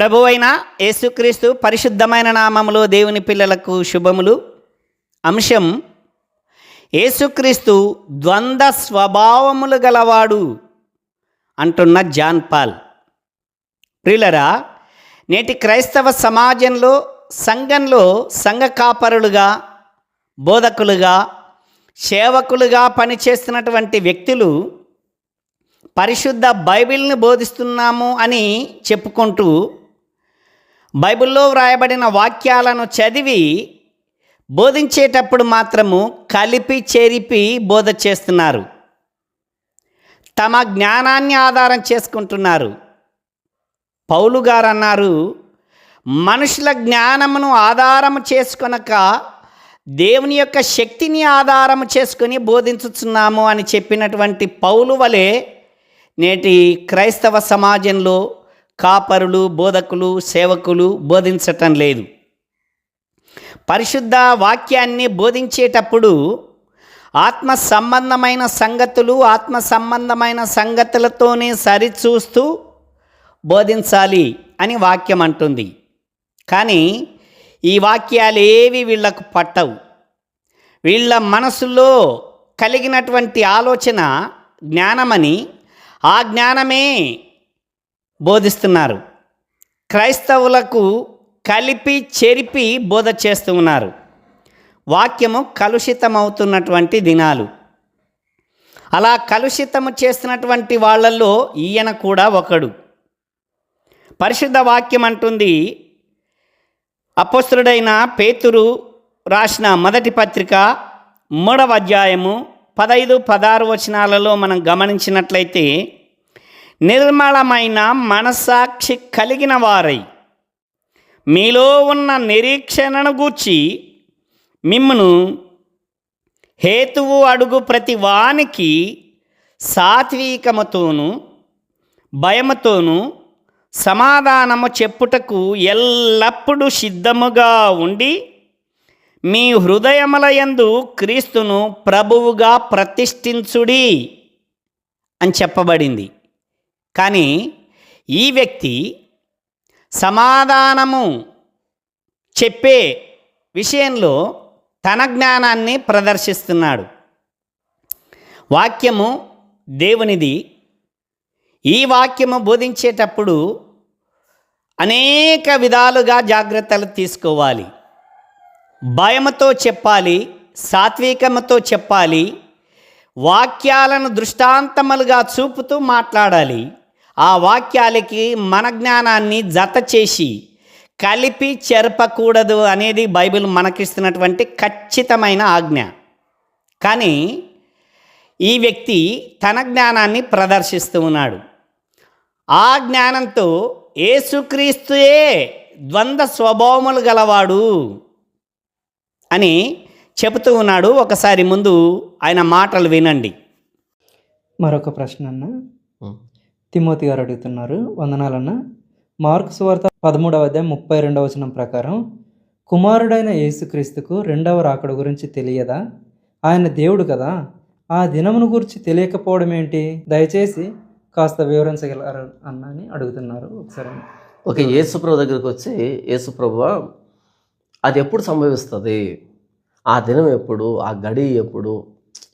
ప్రభువైన యేసుక్రీస్తు పరిశుద్ధమైన నామములో దేవుని పిల్లలకు శుభములు. అంశం యేసుక్రీస్తు ద్వంద్వ స్వభావములు గలవాడు అంటున్న జాన్ పాల్. ప్రియులరా నేటి క్రైస్తవ సమాజంలో సంఘంలో సంఘ కాపరులుగా బోధకులుగా సేవకులుగా పనిచేస్తున్నటువంటి వ్యక్తులు పరిశుద్ధ బైబిల్ని బోధిస్తున్నాము అని చెప్పుకుంటూ బైబిల్లో వ్రాయబడిన వాక్యాలను చదివి బోధించేటప్పుడు మాత్రము కలిపి చేరిపి బోధ చేస్తున్నారు. తమ జ్ఞానాన్ని ఆధారం చేసుకుంటున్నారు. పౌలు గారు అన్నారు మనుషుల జ్ఞానమును ఆధారం చేసుకొనక దేవుని యొక్క శక్తిని ఆధారము చేసుకొని బోధించుతున్నాము అని చెప్పినటువంటి పౌలు వలె నేటి క్రైస్తవ సమాజంలో కాపరులు బోధకులు సేవకులు బోధించటం లేదు. పరిశుద్ధ వాక్యాన్ని బోధించేటప్పుడు ఆత్మ సంబంధమైన సంగతులు ఆత్మ సంబంధమైన సంగతులతోనే సరిచూస్తూ బోధించాలి అని వాక్యం అంటుంది. కానీ ఈ వాక్యాలు ఏవి వీళ్ళకు పట్టవు. వీళ్ళ మనసులో కలిగినటువంటి ఆలోచన జ్ఞానమని ఆ జ్ఞానమే బోధిస్తున్నారు. క్రైస్తవులకు కలిపి చెరిపి బోధ చేస్తూ ఉన్నారు. వాక్యము కలుషితమవుతున్నటువంటి దినాలు. అలా కలుషితము చేస్తున్నటువంటి వాళ్ళల్లో ఈయన కూడా ఒకడు. పరిశుద్ధ వాక్యం అంటుంది అపస్తుడైన పేతురు రాసిన మొదటి పత్రిక మూడవ అధ్యాయము పదైదు పదహారు వచనాలలో మనం గమనించినట్లయితే నిర్మలమైన మనస్సాక్షి కలిగిన వారై. మీలో ఉన్న నిరీక్షణను గూర్చి మిమ్మను హేతువు అడుగు ప్రతి వానికి సాత్వికముతోనూ భయముతోనూ సమాధానము చెప్పుటకు ఎల్లప్పుడూ సిద్ధముగా ఉండి మీ హృదయములయందు క్రీస్తును ప్రభువుగా ప్రతిష్ఠించుడి అని చెప్పబడింది. కానీ ఈ వ్యక్తి సమాధానము చెప్పే విషయంలో తన జ్ఞానాన్ని ప్రదర్శిస్తున్నాడు. వాక్యము దేవునిది. ఈ వాక్యము బోధించేటప్పుడు అనేక విధాలుగా జాగ్రత్తలు తీసుకోవాలి. భయముతో చెప్పాలి సాత్వికముతో చెప్పాలి వాక్యాలను దృష్టాంతములుగా చూపుతూ మాట్లాడాలి. ఆ వాక్యాలకి మన జ్ఞానాన్ని జత చేసి కలిపి చెరపకూడదు అనేది బైబిల్ మనకిస్తున్నటువంటి ఖచ్చితమైన ఆజ్ఞ. కానీ ఈ వ్యక్తి తన జ్ఞానాన్ని ప్రదర్శిస్తూ ఉన్నాడు. ఆ జ్ఞానంతో ఏసుక్రీస్తుయే ద్వంద్వ స్వభావములు గలవాడు అని చెబుతూ ఉన్నాడు. ఒకసారి ముందు ఆయన మాటలు వినండి. మరొక ప్రశ్న అన్న తిమోతి గారు అడుగుతున్నారు. వందనాలన్న. మార్క్స్ వార్త పదమూడవ అధ్యాయం ముప్పై రెండవ వచనం ప్రకారం కుమారుడైన యేసుక్రీస్తుకు రెండవ రాకడ గురించి తెలియదా? ఆయన దేవుడు కదా. ఆ దినమును గురించి తెలియకపోవడం ఏంటి? దయచేసి కాస్త వివరించగలరు అన్న అని అడుగుతున్నారు ఒకసారి. ఓకే యేసుప్రభు దగ్గరికి వచ్చి యేసుప్రభు అది ఎప్పుడు సంభవిస్తుంది? ఆ దినం ఎప్పుడు? ఆ గడి ఎప్పుడు?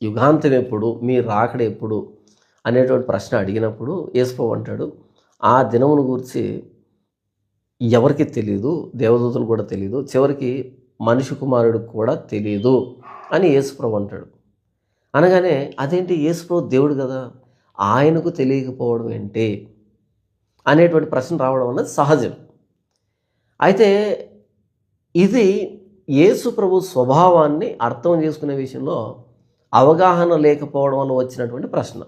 యుగాంతం ఎప్పుడు? మీ రాకడ ఎప్పుడు? అనేటువంటి ప్రశ్న అడిగినప్పుడు యేసుప్రభు అంటాడు ఆ దినమును గురించి ఎవరికి తెలియదు దేవదూతలు కూడా తెలియదు చివరికి మనిషి కుమారుడు కూడా తెలియదు అని యేసుప్రభు అంటాడు. అనగానే అదేంటి? యేసుప్రభు దేవుడు కదా ఆయనకు తెలియకపోవడం ఏంటి? అనేటువంటి ప్రశ్న రావడం అన్నది సహజం. అయితే ఇది యేసు ప్రభు స్వభావాన్ని అర్థం చేసుకునే విషయంలో అవగాహన లేకపోవడం వల్ల వచ్చినటువంటి ప్రశ్న.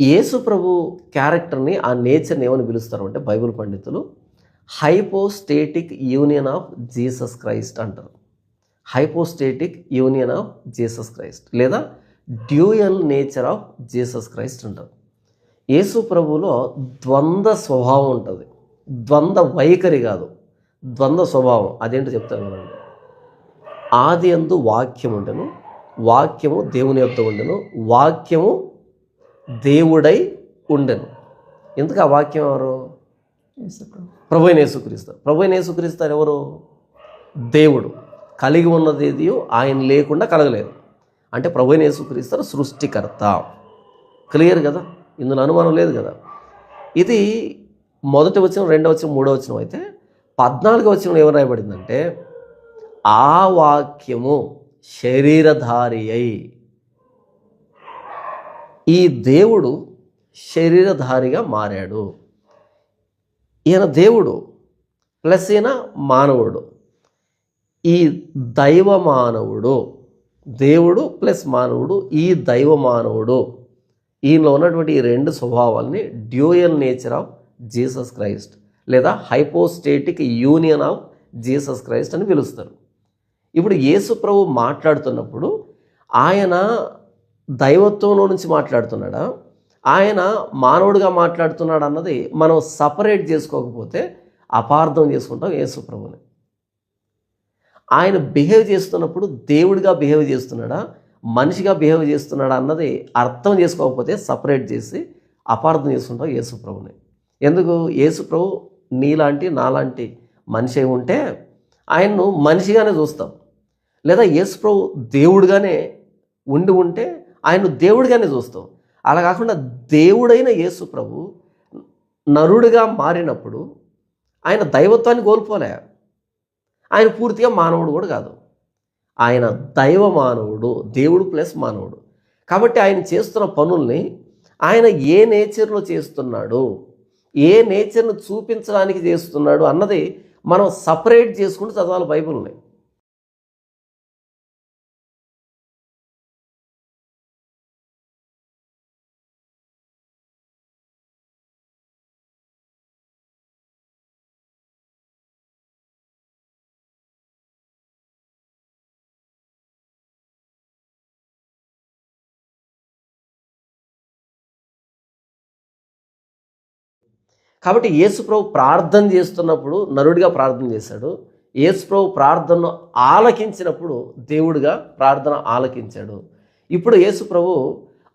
యేసు ప్రభు క్యారెక్టర్ని ఆ నేచర్ని ఏమని పిలుస్తారు అంటే బైబిల్ పండితులు? Hypostatic union of Jesus Christ అంటారు. Hypostatic union of Jesus Christ లేదా dual nature of Jesus Christ అంటారు. యేసు ప్రభులో ద్వంద్వ స్వభావం ఉంటుంది. ద్వంద్వ వైఖరి కాదు. ద్వంద్వ స్వభావం. అదేంటో చెప్తాను వినండి. ఆది అందు వాక్యం ఉండెను. వాక్యము దేవుని యొక్క ఉండెను. వాక్యము దేవుడై ఉండెను. ఎందుకు ఆ వాక్యం ఎవరు. ప్రభు యేసుక్రీస్తు. ప్రభు యేసుక్రీస్తు ఎవరు? దేవుడు. కలిగి ఉన్నది ఆయన లేకుండా కలగలేదు. అంటే ప్రభు అయిన యేసుక్రీస్తు సృష్టికర్త. క్లియర్ కదా? ఇందులో అనుమానం లేదు కదా? ఇది మొదటి వచ్చిన రెండవ వచ్చిన మూడో వచ్చిన అయితే పద్నాలుగో వచ్చిన ఏమని రాయబడిందంటే ఆ వాక్యము శరీరధారి అయి ఈ దేవుడు శరీరధారిగా మారాడు. ఈయన దేవుడు ప్లస్ ఈయన మానవుడు. ఈ దైవ మానవుడు దేవుడు ప్లస్ మానవుడు ఈ దైవ మానవుడు ఈయనలో ఉన్నటువంటి ఈ రెండు స్వభావాల్ని dual nature of Jesus Christ లేదా hypostatic union of Jesus Christ అని పిలుస్తారు. ఇప్పుడు యేసు ప్రభు మాట్లాడుతున్నప్పుడు ఆయన దైవత్వంలో నుంచి మాట్లాడుతున్నాడా? ఆయన మానవుడిగా మాట్లాడుతున్నాడు అన్నది మనం సపరేట్ చేసుకోకపోతే అపార్థం చేసుకుంటాం యేసుప్రభుని ఆయన బిహేవ్ చేస్తున్నప్పుడు దేవుడిగా బిహేవ్ చేస్తున్నాడా? మనిషిగా బిహేవ్ చేస్తున్నాడా అన్నది అర్థం చేసుకోకపోతే సపరేట్ చేసి అపార్థం చేసుకుంటాం యేసుప్రభుని ఎందుకు? యేసుప్రభు నీలాంటి నాలాంటి మనిషి ఉంటే ఆయన్ను మనిషిగానే చూస్తాం. లేదా యేసుప్రభు దేవుడిగానే ఉండి ఉంటే ఆయన్ను దేవుడిగానే చూస్తాం అలా కాకుండా దేవుడైన యేసు ప్రభు నరుడిగా మారినప్పుడు ఆయన దైవత్వాన్ని కోల్పోలే. ఆయన పూర్తిగా మానవుడు కూడా కాదు. ఆయన దైవ మానవుడు దేవుడు ప్లస్ మానవుడు. కాబట్టి ఆయన చేస్తున్న పనుల్ని ఆయన ఏ నేచర్లో చేస్తున్నాడు ఏ నేచర్ను చూపించడానికి చేస్తున్నాడు అన్నది మనం సపరేట్ చేసుకుంటూ చదవాలి బైబిల్ని. కాబట్టి యేసుప్రభు ప్రార్థన చేస్తున్నప్పుడు నరుడిగా ప్రార్థన చేశాడు. యేసుప్రభు ప్రార్థనను ఆలకించినప్పుడు దేవుడిగా ప్రార్థన ఆలకించాడు. ఇప్పుడు యేసుప్రభు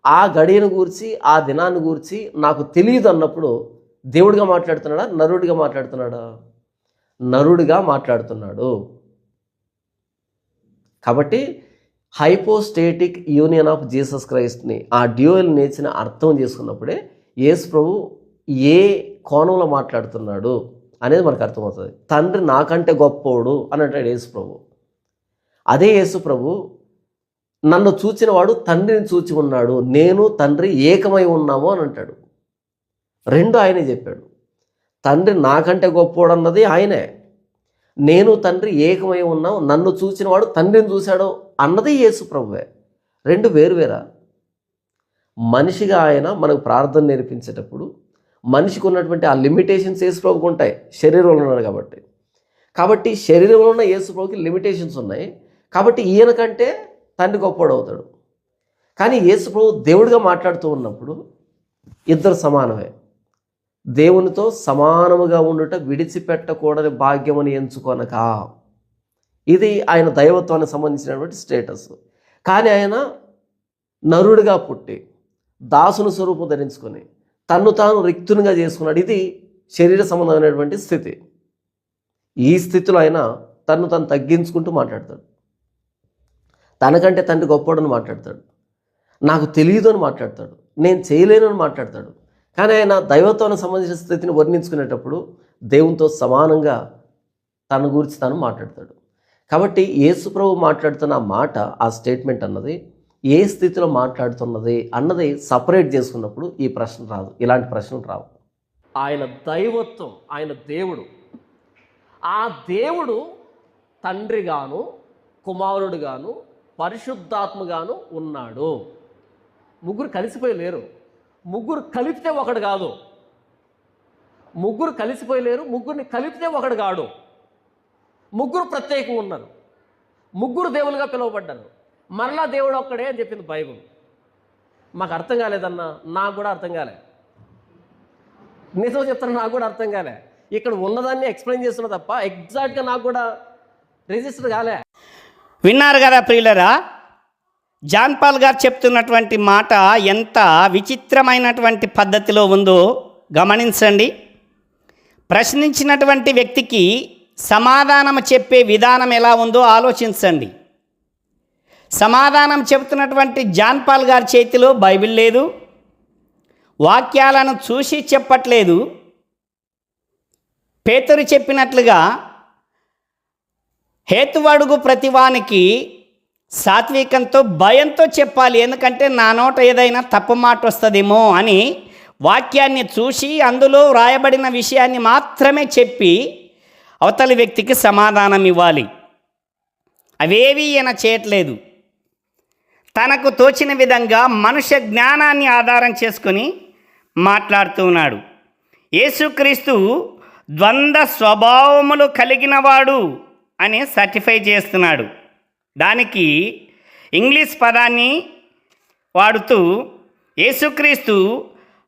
ఆ గడియను గూర్చి ఆ దినాన్ని గూర్చి నాకు తెలియదు అన్నప్పుడు దేవుడిగా మాట్లాడుతున్నాడా? నరుడిగా మాట్లాడుతున్నాడా? నరుడిగా మాట్లాడుతున్నాడు. కాబట్టి హైపోస్టేటిక్ యూనియన్ ఆఫ్ జీసస్ క్రైస్ట్ని ఆ డ్యూయల్ నేర్చిన అర్థం చేసుకున్నప్పుడే యేసు ప్రభు ఏ కోణంలో మాట్లాడుతున్నాడు అనేది మనకు అర్థమవుతుంది. తండ్రి నాకంటే గొప్పోడు అని అంటాడు యేసు ప్రభు. అదే యేసు ప్రభు నన్ను చూచినవాడు తండ్రిని చూచి ఉన్నాడు నేను తండ్రి ఏకమై ఉన్నాము అని అంటాడు. రెండు ఆయనే చెప్పాడు. తండ్రి నాకంటే గొప్పోడు అన్నది ఆయనే. నేను తండ్రి ఏకమై ఉన్నాం నన్ను చూచినవాడు తండ్రిని చూశాడు అన్నది యేసు ప్రభువే. రెండు వేరువేరా మనిషిగా ఆయన మనకు ప్రార్థన నేర్పించేటప్పుడు మనిషికి ఉన్నటువంటి ఆ లిమిటేషన్స్ యేసుప్రభుకి ఉంటాయి. శరీరంలో ఉన్నాడు కాబట్టి. కాబట్టి శరీరంలో ఉన్న యేసుప్రభుకి లిమిటేషన్స్ ఉన్నాయి. కాబట్టి ఈయన కంటే తండ్రి గొప్పవాడు అవుతాడు. కానీ యేసుప్రభు దేవుడిగా మాట్లాడుతూ ఉన్నప్పుడు ఇద్దరు సమానమే. దేవునితో సమానముగా ఉండుట విడిచిపెట్టకూడని భాగ్యమని ఎంచుకొనక. ఇది ఆయన దైవత్వానికి సంబంధించినటువంటి స్టేటస్. కానీ ఆయన నరుడిగా పుట్టి దాసుని స్వరూపం ధరించుకొని తన్ను తాను రిక్తునిగా చేసుకున్నాడు. ఇది శరీర సంబంధమైనటువంటి స్థితి. ఈ స్థితిలో ఆయన తన్ను తను తగ్గించుకుంటూ మాట్లాడతాడు. తనకంటే తండ్రి గొప్పడని మాట్లాడతాడు. నాకు తెలియదు అని మాట్లాడతాడు. నేను చేయలేను అని మాట్లాడతాడు. కానీ ఆయన దైవత్వానికి సంబంధించిన స్థితిని వర్ణించుకునేటప్పుడు దేవునితో సమానంగా తన గురించి తను మాట్లాడతాడు. కాబట్టి యేసుప్రభు మాట్లాడుతున్న మాట ఆ స్టేట్మెంట్ అన్నది ఏ స్థితిలో మాట్లాడుతున్నది అన్నది సపరేట్ చేసుకున్నప్పుడు ఈ ప్రశ్న రాదు. ఇలాంటి ప్రశ్నలు రావు. ఆయన దైవత్వం ఆయన దేవుడు. ఆ దేవుడు తండ్రిగాను కుమారుడుగాను పరిశుద్ధాత్మగాను ఉన్నాడు. ముగ్గురు కలిసిపోయి లేరు. ముగ్గురు కలిపితే ఒకడు కాదు. ముగ్గురు కలిసిపోయి లేరు ముగ్గురిని కలిపితే ఒకడు కాడు. ముగ్గురు ప్రత్యేకంగా ఉన్నారు. ముగ్గురు దేవులుగా పిలువబడ్డారు. మరలా దేవుడు ఒక్కడే అని చెప్పింది బైబుల్. మాకు అర్థం కాలేదన్నా నాకు కూడా అర్థం కాలే. నిజం చెప్తాను నాకు కూడా అర్థం కాలే. ఇక్కడ ఉన్నదాన్ని ఎక్స్ప్లెయిన్ చేస్తున్నా తప్ప ఎగ్జాక్ట్గా నాకు కూడా రిజిస్టర్ కాలే. విన్నారు కదా ప్రియులరా? జాన్ పాల్ గారు చెప్తున్నటువంటి మాట ఎంత విచిత్రమైనటువంటి పద్ధతిలో ఉందో గమనించండి. ప్రశ్నించినటువంటి వ్యక్తికి సమాధానం చెప్పే విధానం ఎలా ఉందో ఆలోచించండి. సమాధానం చెబుతున్నటువంటి జాన్ పాల్ గారి చేతిలో బైబిల్ లేదు. వాక్యాలను చూసి చెప్పట్లేదు. పేతురు చెప్పినట్లుగా హేతువడుగు ప్రతివానికి సాత్వికంతో భయంతో చెప్పాలి. ఎందుకంటే నా నోట ఏదైనా తప్పు మాట వస్తుందేమో అని వాక్యాన్ని చూసి అందులో వ్రాయబడిన విషయాన్ని మాత్రమే చెప్పి అవతలి వ్యక్తికి సమాధానం ఇవ్వాలి. అవేవి ఈయన చేయట్లేదు. తనకు తోచిన విధంగా మనుష్య జ్ఞానాన్ని ఆధారం చేసుకొని మాట్లాడుతూ ఉన్నాడు. యేసుక్రీస్తు ద్వంద్వ స్వభావములు కలిగినవాడు అని సర్టిఫై చేస్తున్నాడు. దానికి ఇంగ్లీష్ పదాన్ని వాడుతూ Yesukristu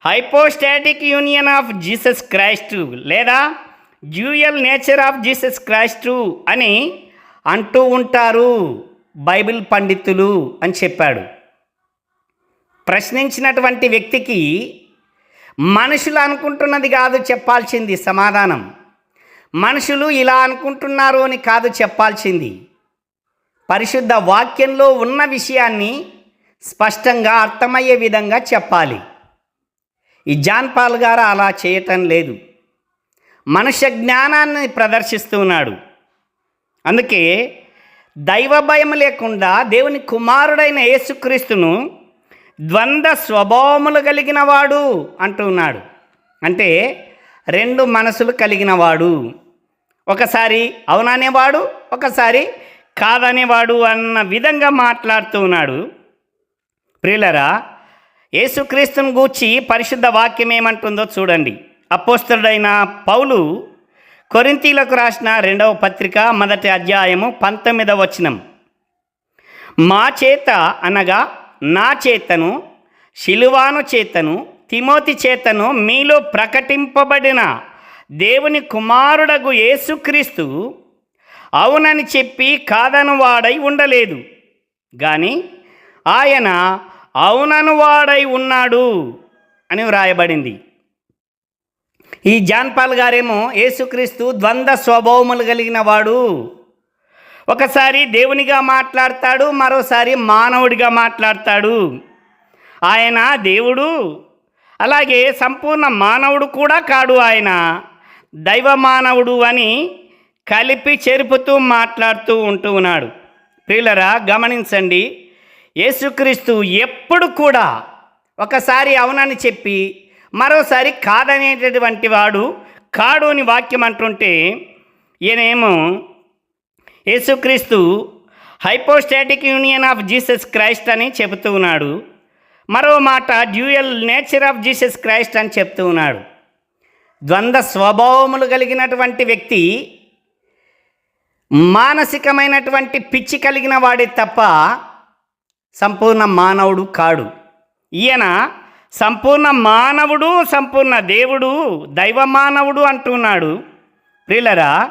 hypostatic union of Jesus Christ లేదా dual nature of Jesus Christ అని అంటూ ఉంటారు. బైబిల్ పండితులు అని చెప్పాడు. ప్రశ్నించినటువంటి వ్యక్తికి మనుషులు అనుకుంటున్నది కాదు చెప్పాల్సింది సమాధానం. మనుషులు ఇలా అనుకుంటున్నారు అని కాదు చెప్పాల్సింది. పరిశుద్ధ వాక్యంలో ఉన్న విషయాన్ని స్పష్టంగా అర్థమయ్యే విధంగా చెప్పాలి. ఈ జాన్ పాల్ గారు అలా చేయటం లేదు. మనుష్య జ్ఞానాన్ని ప్రదర్శిస్తున్నాడు అందుకే దైవ భయం లేకుండా దేవుని కుమారుడైన యేసుక్రీస్తును ద్వంద్వ స్వభావములు కలిగిన వాడు అంటున్నాడు అంటే రెండు మనసులు కలిగిన వాడు ఒకసారి అవుననేవాడు ఒకసారి కాదనేవాడు అన్న విధంగా మాట్లాడుతూ ఉన్నాడు. ప్రియులరా యేసుక్రీస్తుని గూర్చి పరిశుద్ధ వాక్యం ఏమంటుందో చూడండి. అపోస్తుడైన పౌలు కొరింతీలకు రాసిన రెండవ పత్రిక మొదటి అధ్యాయము పంతొమ్మిదవ వచనం. మా చేత అనగా నా చేతను శిలువాను చేతను తిమోతి చేతను మీలో ప్రకటింపబడిన దేవుని కుమారుడగు యేసుక్రీస్తు అవునని చెప్పి కాదను వాడై ఉండలేదు. కానీ ఆయన అవునను వాడై ఉన్నాడు అని వ్రాయబడింది. ఈ జాన్పాల్ గారేమో యేసుక్రీస్తు ద్వంద్వ స్వభావములు కలిగిన వాడు. ఒకసారి దేవునిగా మాట్లాడతాడు మరోసారి మానవుడిగా మాట్లాడతాడు. ఆయన దేవుడు అలాగే సంపూర్ణ మానవుడు కూడా కాడు ఆయన. దైవ మానవుడు అని కలిపి చెరుపుతూ మాట్లాడుతూ ఉంటూ ఉన్నాడు. ప్రియులరా గమనించండి యేసుక్రీస్తు ఎప్పుడు కూడా ఒకసారి అవునని చెప్పి మరోసారి కాదనేటటువంటి వాడు కాడు అని వాక్యం అంటుంటే ఈయనేమో Yesukristu hypostatic union of Jesus Christ అని చెబుతూ ఉన్నాడు. మరో మాట dual nature of Jesus Christ అని చెప్తూ ఉన్నాడు. ద్వంద్వ స్వభావములు కలిగినటువంటి వ్యక్తి మానసికమైనటువంటి పిచ్చి కలిగిన వాడే తప్ప సంపూర్ణ మానవుడు కాడు. ఈయన సంపూర్ణ మానవుడు సంపూర్ణ దేవుడు దైవ మానవుడు అంటున్నాడు. ప్రిలరా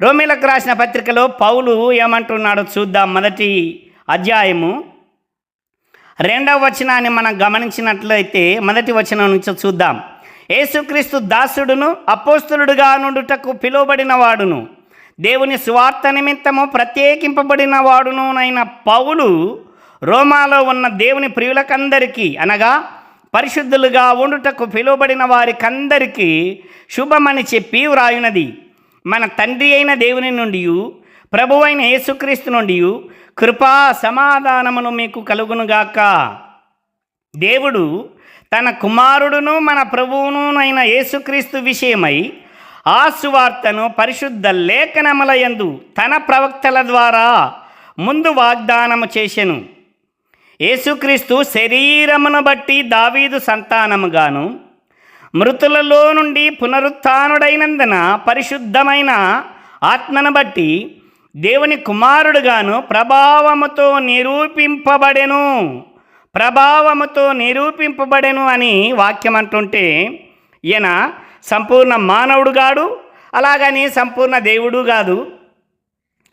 రోమిలకు రాసిన పత్రికలో పౌలు ఏమంటున్నాడో చూద్దాం మొదటి అధ్యాయము. రెండవ వచనాన్ని మనం గమనించినట్లయితే మొదటి వచనం నుంచి చూద్దాం. యేసుక్రీస్తు దాసుడును అపోస్తులుడుగా నుండుటకు పిలువబడిన వాడును దేవుని స్వార్థ నిమిత్తము ప్రత్యేకింపబడిన వాడునునైన పౌలు రోమాలో ఉన్న దేవుని ప్రియులకందరికీ అనగా పరిశుద్ధులుగా ఉండుటకు పిలువబడిన వారికందరికీ శుభమని చెప్పి వ్రాయునది. మన తండ్రి అయిన దేవుని నుండి ప్రభువైన యేసుక్రీస్తు నుండి కృపా సమాధానమును మీకు కలుగునుగాక. దేవుడు తన కుమారుడును మన ప్రభువునునైన యేసుక్రీస్తు విషయమై ఆ సువార్తను పరిశుద్ధ లేఖనములయందు తన ప్రవక్తల ద్వారా ముందు వాగ్దానము చేసెను. యేసుక్రీస్తు శరీరమును బట్టి దావీదు సంతానముగాను మృతులలో నుండి పునరుత్డైనందున పరిశుద్ధమైన ఆత్మను బట్టి దేవుని కుమారుడుగాను ప్రభావముతో నిరూపింపబడెను. ప్రభావముతో నిరూపింపబడెను అని వాక్యం అంటుంటే ఈయన సంపూర్ణ మానవుడు కాడు అలాగని సంపూర్ణ దేవుడు కాదు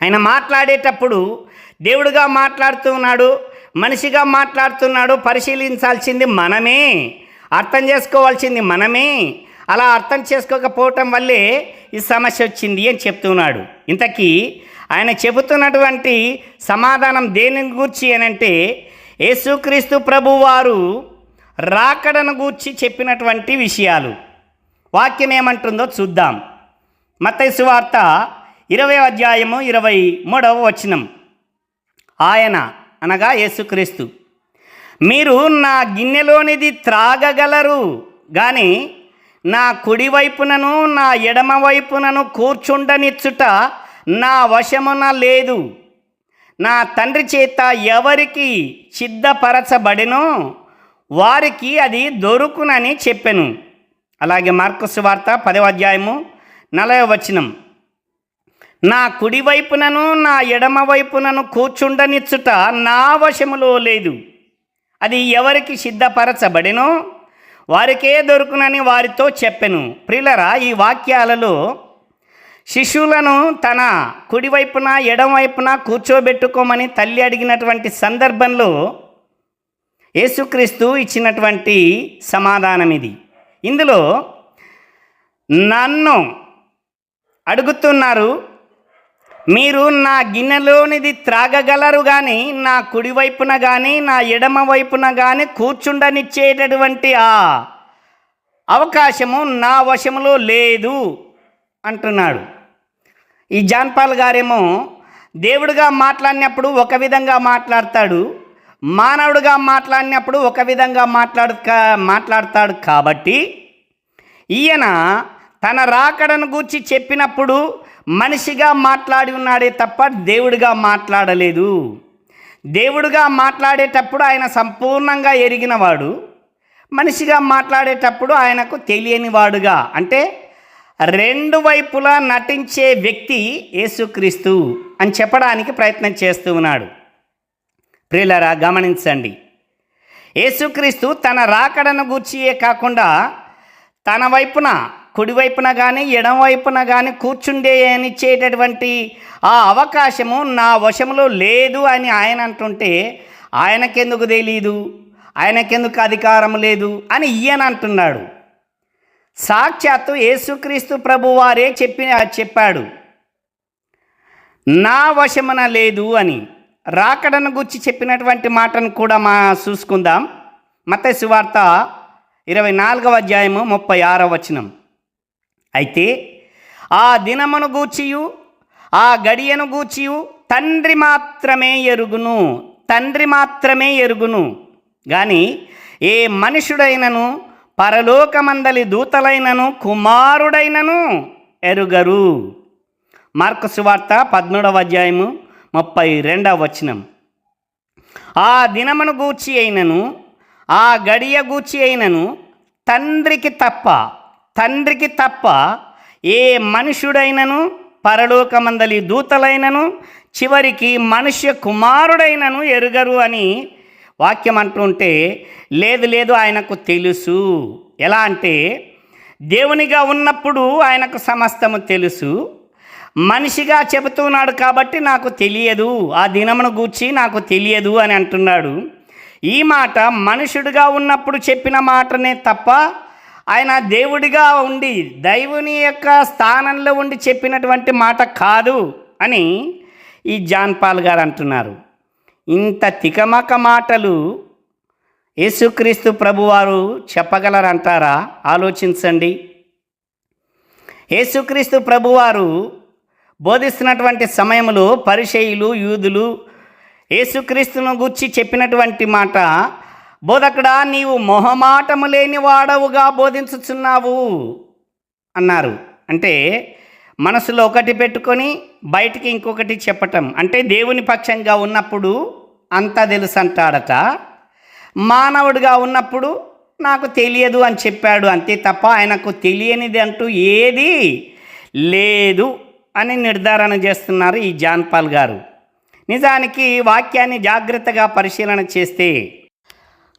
ఆయన మాట్లాడేటప్పుడు దేవుడుగా మాట్లాడుతూ ఉన్నాడు మనిషిగా మాట్లాడుతున్నాడు పరిశీలించాల్సింది మనమే. అర్థం చేసుకోవాల్సింది మనమే. అలా అర్థం చేసుకోకపోవటం వల్లే ఈ సమస్య వచ్చింది అని చెప్తున్నాడు. ఇంతకీ ఆయన చెబుతున్నటువంటి సమాధానం దేని గూర్చి అని అంటే యేసుక్రీస్తు ప్రభువారు రాకడను గూర్చి చెప్పినటువంటి విషయాలు. వాక్యం ఏమంటుందో చూద్దాం. మతైసు వార్త ఇరవై అధ్యాయము ఇరవై మూడవ వచనం. ఆయన అనగా యేసుక్రీస్తు. మీరు నా గిన్నెలోనిది త్రాగగలరు కానీ నా కుడివైపునను నా ఎడమ వైపునను కూర్చుండనిచ్చుట నా వశమున లేదు. నా తండ్రి చేత ఎవరికి సిద్ధపరచబడినో వారికి అది దొరుకునని చెప్పెను. అలాగే మార్కుసు వార్త పదవ అధ్యాయము నలభై వచనం. నా కుడివైపునను నా ఎడమ వైపునను కూర్చుండనిచ్చుట నా వశములో లేదు. అది ఎవరికి సిద్ధపరచబడినో వారికే దొరుకునని వారితో చెప్పెను. ప్రిలరా ఈ వాక్యాలలో శిశువులను తన కుడివైపున ఎడమవైపున కూర్చోబెట్టుకోమని తల్లి అడిగినటువంటి సందర్భంలో యేసుక్రీస్తు ఇచ్చినటువంటి సమాధానం ఇది ఇందులో నన్ను అడుగుతున్నారు మీరు నా గిన్నెలోనిది త్రాగగలరు కానీ నా కుడివైపున కానీ నా ఎడమ వైపున కానీ కూర్చుండనిచ్చేటటువంటి ఆ అవకాశము నా వశములో లేదు అంటున్నాడు. ఈ జాన్పాల్ గారేమో దేవుడిగా మాట్లాడినప్పుడు ఒక విధంగా మాట్లాడతాడు మానవుడిగా మాట్లాడినప్పుడు ఒక విధంగా మాట్లాడు మాట్లాడతాడు కాబట్టి ఈయన తన రాకడను గూర్చి చెప్పినప్పుడు మనిషిగా మాట్లాడి ఉన్నాడే తప్ప దేవుడిగా మాట్లాడలేదు. దేవుడుగా మాట్లాడేటప్పుడు ఆయన సంపూర్ణంగా ఎరిగినవాడు. మనిషిగా మాట్లాడేటప్పుడు ఆయనకు తెలియని వాడుగా అంటే రెండు వైపులా నటించే వ్యక్తి యేసుక్రీస్తు అని చెప్పడానికి ప్రయత్నం చేస్తూ ఉన్నాడు. ప్రియులరా గమనించండి. యేసుక్రీస్తు తన రాకడను గూర్చియే కాకుండా తన వైపున కుడివైపున కానీ ఎడమవైపున కానీ కూర్చుండేనిచ్చేటటువంటి ఆ అవకాశము నా వశంలో లేదు అని ఆయన అంటుంటే ఆయనకెందుకు తెలీదు? ఆయనకెందుకు అధికారం లేదు? అని ఈయన అంటున్నాడు. సాక్షాత్తు యేసుక్రీస్తు ప్రభువారే చెప్పి చెప్పాడు. నా వశమున లేదు అని. రాకడను గురించి చెప్పినటువంటి మాటను కూడా మా చూసుకుందాం. మత సువార్త ఇరవై నాలుగవ అధ్యాయము ముప్పై ఆరవ వచనం. అయితే ఆ దినమును గూర్చియు ఆ గడియను గూర్చియు తండ్రి మాత్రమే ఎరుగును తండ్రి మాత్రమే ఎరుగును. కానీ ఏ మనుషుడైనను పరలోకమందలి దూతలైనను కుమారుడైనను ఎరుగరు. మార్కు సువార్త పద్మూడవ అధ్యాయము ముప్పై రెండవ వచనం. ఆ దినమును గూర్చి అయినను ఆ గడియ గూర్చి అయినను తండ్రికి తప్ప తండ్రికి తప్ప ఏ మనుషుడైనను పరలోకమందలి దూతలైనను చివరికి మనుష్య కుమారుడైనను ఎరుగరు అని వాక్యం అంటుంటే లేదు లేదు ఆయనకు తెలుసు. ఎలా అంటే దేవునిగా ఉన్నప్పుడు ఆయనకు సమస్తము తెలుసు. మనిషిగా చెబుతున్నాడు కాబట్టి నాకు తెలియదు. ఆ దినమును గూర్చి నాకు తెలియదు అని అంటున్నాడు. ఈ మాట మనుషుడుగా ఉన్నప్పుడు చెప్పిన మాటనే తప్ప ఆయన దేవుడిగా ఉండి దైవుని యొక్క స్థానంలో ఉండి చెప్పినటువంటి మాట కాదు అని ఈ జాన్ పాల్ గారు అంటున్నారు. ఇంత తికమక మాటలు యేసుక్రీస్తు ప్రభువారు చెప్పగలరంటారా? ఆలోచించండి. యేసుక్రీస్తు ప్రభువారు బోధిస్తున్నటువంటి సమయంలో పరిచయులు యూదులు యేసుక్రీస్తును గుర్చి చెప్పినటువంటి మాట బోధకుడా నీవు మొహమాటము లేని వాడవుగా బోధించుచున్నావు అన్నారు. అంటే మనసులో ఒకటి పెట్టుకొని బయటికి ఇంకొకటి చెప్పటం. అంటే దేవుని పక్షంగా ఉన్నప్పుడు అంతా తెలుసు అంటాడట మానవుడిగా ఉన్నప్పుడు నాకు తెలియదు అని చెప్పాడు. అంతే తప్ప ఆయనకు తెలియనిది అంటూ ఏది లేదు అని నిర్ధారణ చేస్తున్నారు ఈ జాన్పాల్ గారు. నిజానికి వాక్యాన్ని జాగ్రత్తగా పరిశీలన చేస్తే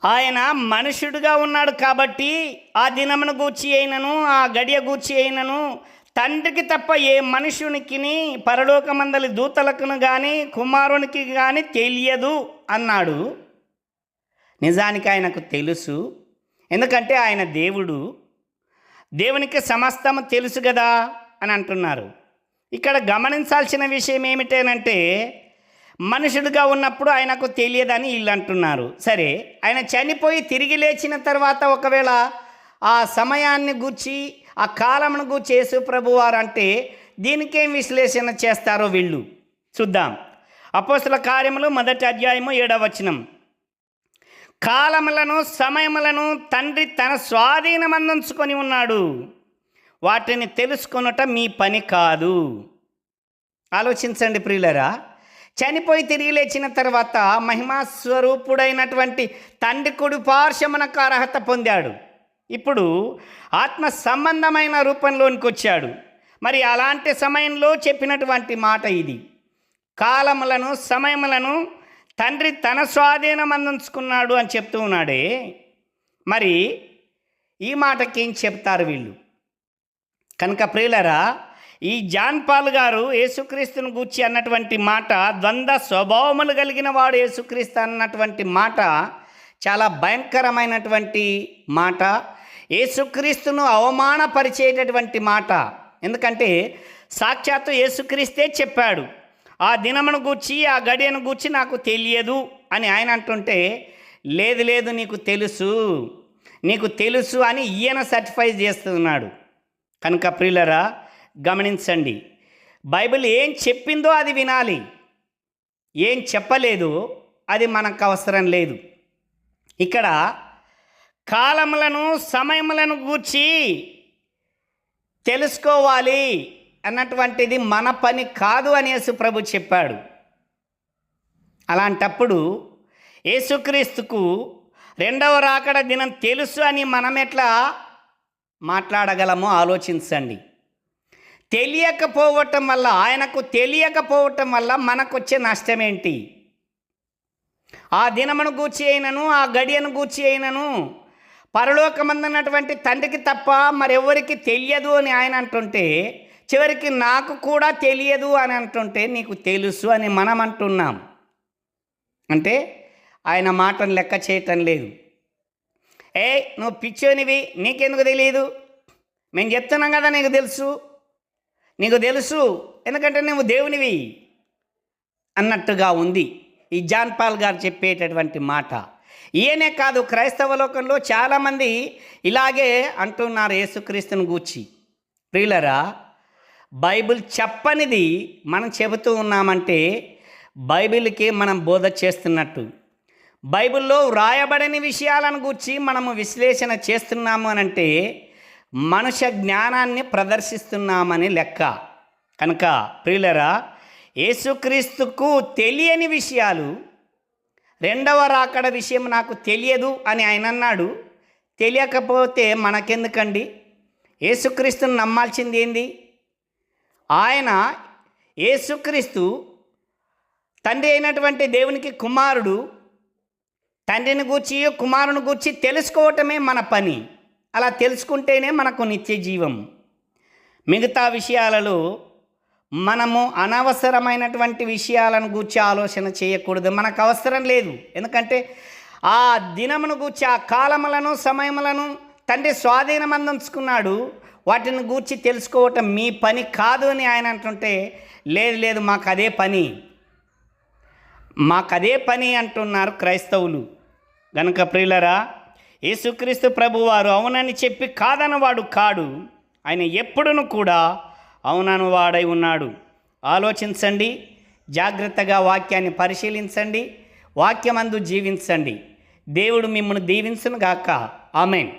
ఆయన మనుషుడుగా ఉన్నాడు కాబట్టి ఆ దినమును గూర్చి అయినను ఆ గడియ గూర్చి అయినను తండ్రికి తప్ప ఏ మనుషునికి పరలోకమందలి దూతలకును కానీ కుమారునికి కానీ తెలియదు అన్నాడు. నిజానికి ఆయనకు తెలుసు. ఎందుకంటే ఆయన దేవుడు. దేవునికి సమస్తము తెలుసు కదా అని అంటున్నారు. ఇక్కడ గమనించాల్సిన విషయం ఏమిటేనంటే మనుషుడిగా ఉన్నప్పుడు ఆయనకు తెలియదని వీళ్ళు అంటున్నారు. సరే ఆయన చనిపోయి తిరిగి లేచిన తర్వాత ఒకవేళ ఆ సమయాన్ని గూర్చి ఆ కాలమును గూర్చి యేసు ప్రభు వారు అంటే దీనికేం విశ్లేషణ చేస్తారో వీళ్ళు? చూద్దాం. అపోస్తుల కార్యములు మొదటి అధ్యాయము ఏడవ వచనం. కాలములను సమయములను తండ్రి తన స్వాధీనమందించుకొని ఉన్నాడు. వాటిని తెలుసుకొనుట మీ పని కాదు. ఆలోచించండి ప్రియులరా. చనిపోయి తిరిగి లేచిన తర్వాత మహిమా స్వరూపుడైనటువంటి తండ్రి కుడి పార్శ్వమునకు అర్హత పొందాడు. ఇప్పుడు ఆత్మ సంబంధమైన రూపంలోనికి వచ్చాడు. మరి అలాంటి సమయంలో చెప్పినటువంటి మాట ఇది. కాలములను సమయములను తండ్రి తన స్వాధీనం అందించుకున్నాడు అని చెప్తూ ఉన్నాడే. మరి ఈ మాటకి ఏం చెప్తారు వీళ్ళు? కనుక ప్రియులరా ఈ జాన్ పాల్ గారు యేసుక్రీస్తును గూర్చి అన్నటువంటి మాట ద్వంద్వ స్వభావములు కలిగిన వాడు యేసుక్రీస్తు అన్నటువంటి మాట చాలా భయంకరమైనటువంటి మాట. యేసుక్రీస్తును అవమానపరిచేటటువంటి మాట. ఎందుకంటే సాక్షాత్తు యేసుక్రీస్తే చెప్పాడు. ఆ దినమును గూర్చి ఆ గడియను గూర్చి నాకు తెలియదు అని ఆయన అంటుంటే లేదు లేదు నీకు తెలుసు. నీకు తెలుసు అని ఈయన సర్టిఫై చేస్తున్నాడు. కనుక ప్రియులరా గమనించండి. బైబిల్ ఏం చెప్పిందో అది వినాలి. ఏం చెప్పలేదు అది మనకు అవసరం లేదు. ఇక్కడ కాలములను సమయములను గూర్చి తెలుసుకోవాలి అన్నటువంటిది మన పని కాదు అని ప్రభు చెప్పాడు. అలాంటప్పుడు యేసుక్రీస్తుకు రెండవ రాకడ దినం తెలుసు అని మనం ఎట్లా మాట్లాడగలమో ఆలోచించండి. తెలియకపోవటం వల్ల ఆయనకు తెలియకపోవటం వల్ల మనకొచ్చే నష్టం ఏంటి ఆ దినమును గూర్చి అయినను ఆ గడియను గూర్చి అయినను పరలోకమందున్నటువంటి తండ్రికి తప్ప మరెవరికి తెలియదు అని ఆయన అంటుంటే చివరికి నాకు కూడా తెలియదు అని అంటుంటే నీకు తెలుసు అని మనం అంటున్నాం. అంటే ఆయన మాటను లెక్క చేయటం లేదు. ఏ నువ్వు పిచ్చోనివి నీకెందుకు తెలియదు మేము చెప్తున్నాం కదా నీకు తెలుసు. నీకు తెలుసు ఎందుకంటే నువ్వు దేవునివి అన్నట్టుగా ఉంది. ఈ జాన్ పాల్ గారు చెప్పేటటువంటి మాట. ఈయనే కాదు క్రైస్తవ లోకంలో చాలామంది ఇలాగే అంటున్నారు యేసుక్రీస్తుని గూర్చి. ప్రియులరా బైబిల్ చెప్పనిది మనం చెబుతూ ఉన్నామంటే బైబిల్కి మనం బోధ చేస్తున్నట్టు. బైబిల్లో వ్రాయబడని విషయాలను గూర్చి మనము విశ్లేషణ చేస్తున్నాము అని అంటే మనుష్య జ్ఞానాన్ని ప్రదర్శిస్తున్నామని లెక్క. కనుక ప్రియులరా యేసుక్రీస్తుకు తెలియని విషయాలు రెండవ రాకడ విషయం నాకు తెలియదు అని ఆయన అన్నాడు. తెలియకపోతే మనకెందుకండి? యేసుక్రీస్తుని నమ్మాల్సింది ఏంది? ఆయన యేసుక్రీస్తు తండ్రి అయినటువంటి దేవునికి కుమారుడు. తండ్రిని గూర్చి కుమారుని గూర్చి తెలుసుకోవటమే మన పని. అలా తెలుసుకుంటేనే మనకు నిత్య జీవం. మిగతా విషయాలలో మనము అనవసరమైనటువంటి విషయాలను గూర్చి ఆలోచన చేయకూడదు. మనకు అవసరం లేదు. ఎందుకంటే ఆ దినమును గూర్చి ఆ కాలములను సమయములను తండ్రి స్వాధీనం అందించుకున్నాడు. వాటిని గూర్చి తెలుసుకోవటం మీ పని కాదు అని ఆయన అంటుంటే లేదు లేదు మాకు అదే పని. మాకు అదే పని అంటున్నారు క్రైస్తవులు. గనుక ప్రియులరా యేసుక్రీస్తు ప్రభువారు అవునని చెప్పి కాదనవాడు కాడు. ఆయన ఎప్పుడును కూడా అవునను వాడై ఉన్నాడు. ఆలోచించండి జాగ్రత్తగా వాక్యాన్ని పరిశీలించండి వాక్యమందు జీవించండి. దేవుడు మిమ్మల్ని దీవించును గాక ఆమెన్.